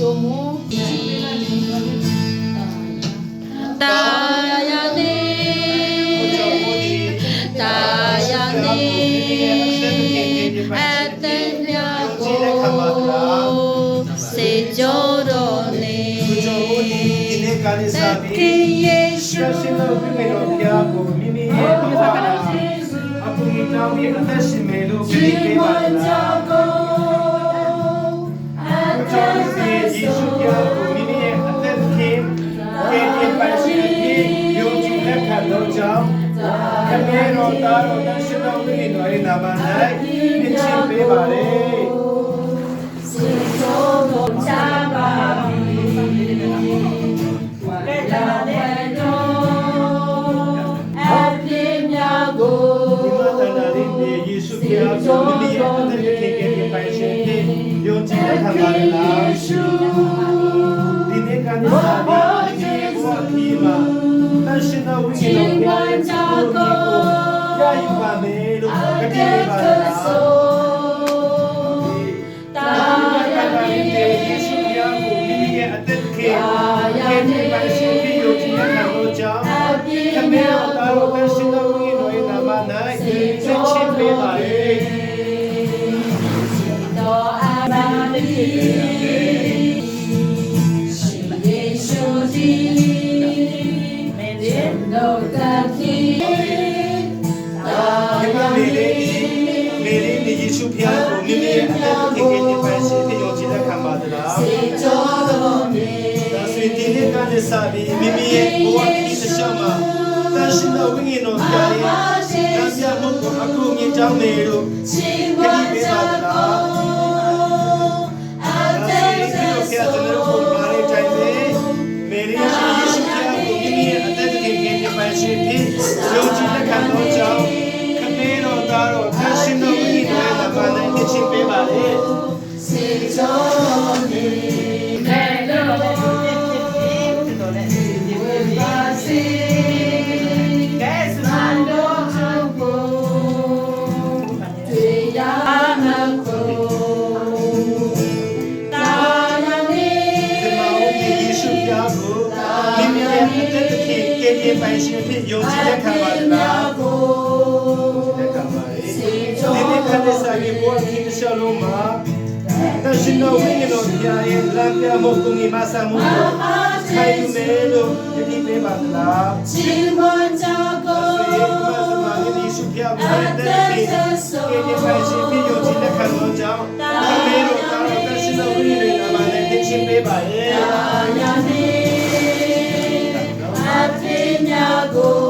ကြိုမိုးတာယာနေတာယာနေအတ တော်သားတော်တန်ရှင်တော်မိမိတော်ရဲ့နာမ၌မြင့်ချင်းပေးပါလေချာပါလေလာတဲ့တော်အပြည့်များကိုဒီမှာတန်တာလေးမြေယေရှုပြားကိုမိမိရဲ့အသက်ခင်ကယ်တင်ပါရှင်ပြီးယုံကြည်လက်ခံပါလေလားဒီနေ့ကနေ့စာပြီးဒီဘဝခီးမှာတန်ရှင်တော်ဝိညာဉ်တော်ရဲ့ကို စေကြောတော်နေဒါဆိုရင်ဒီနေ့ကနေ့စပြီးမိမိရဲ့ဘဝခရီးတစ်လျှောက်မှာတန်ရှင်တော်ဝိညာဉ်တော်ပြားရဲ့တန်ပြမှုကိုအခုမြင်ကြောင်းနေလို့ချီးခမွရီးမ်းပေးကြပါသလားအဒါတဆိုန်ရင်သဒီလိုဖျားကျွန်တော် ယုံကြည်လက်ခံတော်ကြောင့်ခမေတော်သားတော်တန်ရှင်တော်ဝိညာဉ်တော်ရဲ့နာမ၌အချင်းပေးပါလေစေကြော နေ့ကနေ့စာရေးဘဝခင်းတစ်လျှောက်လုံးမှာတရှင်တော်ဝိညာဉ်တော်ပြားရဲ့လမ်းပြမှုကိုမြင်မဆမှုကိုခိုင်းမယ်လို့ယတိပေးပါသလားချီးမွမ်းကြကိုဒီမှာစမယတိရှုပြပါတဲ့တဲ့ဒီဒီပိုင်ရှင်ပြယုံကြည်လက်ခံတော်ကြောင့်အမေတို့သားတော်တရှင်တော်ဝိညာဉ်တော်မှာလည်းသင်ချင်းပေးပါရဲ့တာယာနေအပြည့်များကို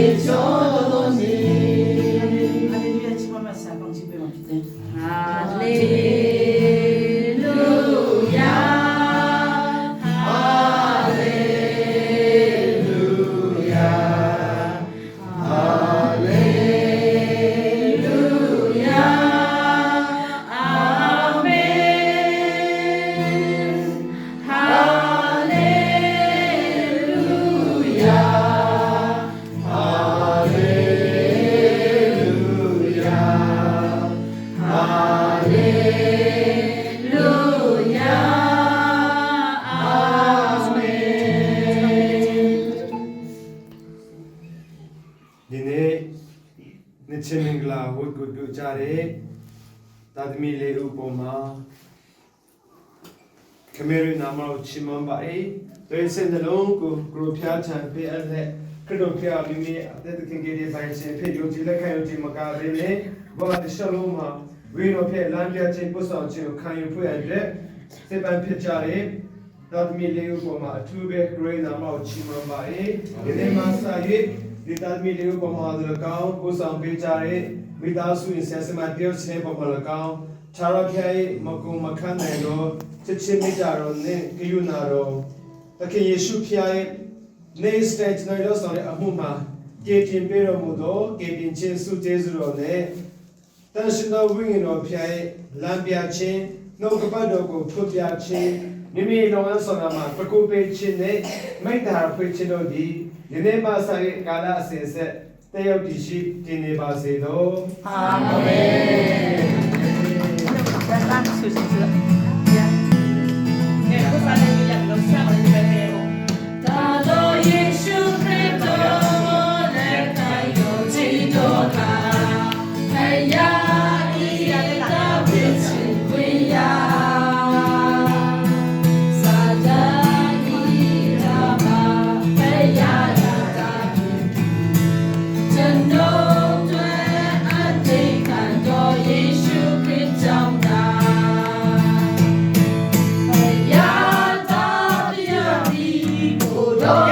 rejoice. တဲ့တာသမီလေးဦးပေါ်မှာခမေရနာမကိုချီးမွမ်းပါ၏။ဒီစင်တလုံးကိုဂရုဖျားချံပေးအပ်တဲ့ခရစ်တော်ဖျားမိမိအသက်ခင်ကြီးတဲ့ပိုင်းရှင်ဖြစ်ယုံကြည်လက်ခံယုံကြည်မကားသေးနဲ့ဘာသာရှလုံးမှာဝိရောဖျက်လမ်းပြခြင်းပုဆောင်ခြင်းကိုခံယူဖွင့်ရတဲ့စေပန်ဖြစ်ကြတဲ့တော်သမီးလေးဦးပေါ်မှာအထူးပဲဂရိနာမကိုချီးမွမ်းပါ၏။ဒီနေ့မှာစာရေးဒီတော်သမီးလေးဦးပေါ်မှာလည်းကောင်းပုဆောင်ပေးကြတဲ့ မိသားစုရင်ဆက်စမတယောက်ချင်းပေါ်မှာလည်းကောင်းခြားရဖျားမကုံမခန့်နိုင်တော့ချစ်ချင်းမိကြတော့နဲ့ကိယူနာတော့တခင်ယေရှုဖျားရဲ့နေစတက်ကျွန်တော်တို့ဆောင်တဲ့အမှုမှာကေတင်ပေးတော်မူသောကေတင်ချင်းစုကျေးဇူးတော်နဲ့တန်ရှင်တော်ဝိညာဉ်တော်ဖျားရဲ့လမ်းပြခြင်းနှုတ်ကပတ်တော်ကိုဖွင့်ပြခြင်းမိမိလောကဆောင်ရမှာပကုပေးခြင်းနဲ့မိတ္တာဖွင့်ခြင်းတို့သည်ယနေ့မှစတဲ့ကာလအစဉ်ဆက် တယောက်တည်ရှိတင်နေပါစေတော့အာမင် 여여